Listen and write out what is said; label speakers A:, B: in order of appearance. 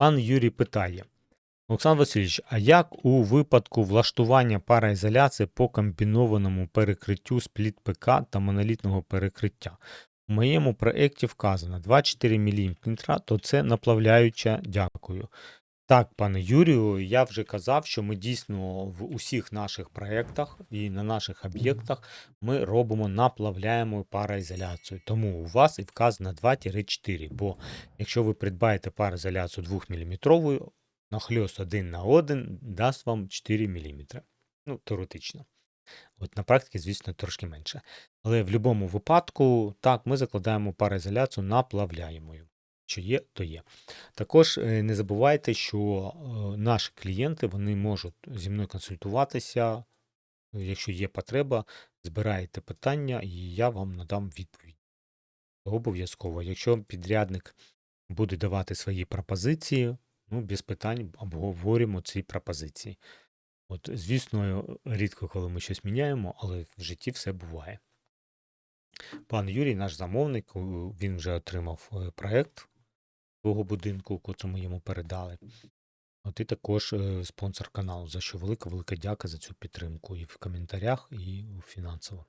A: Пан Юрій питає: Олександр Васильович, а як у випадку влаштування параізоляції по комбінованому перекриттю спліт ПК та монолітного перекриття? У моєму проєкті вказано 24 мм, то це наплавляюча. Дякую. Так, пане Юрію, я вже казав, що ми дійсно в усіх наших проєктах і на наших об'єктах ми робимо наплавляємо параізоляцію. Тому у вас і вказано 2-4, бо якщо ви придбаєте параізоляцію 2 мм, нахльост один на один дасть вам 4 мм. Ну, теоретично. От на практиці, звісно, трошки менше. Але в будь-якому випадку, так, ми закладаємо параізоляцію наплавляємою. Що є, то є. Також е, не забувайте, що е, наші клієнти вони можуть зі мною консультуватися. Якщо є потреба, збираєте питання, і я вам надам відповідь. Обов'язково. Якщо підрядник буде давати свої пропозиції, ну, без питань обговорюємо ці пропозиції. От, звісно, рідко, коли ми щось міняємо, але в житті все буває. Пан Юрій, наш замовник, він вже отримав е, проект свого будинку, котрому йому передали. От і також е, спонсор каналу, за що велика велика дяка за цю підтримку і в коментарях, і фінансово.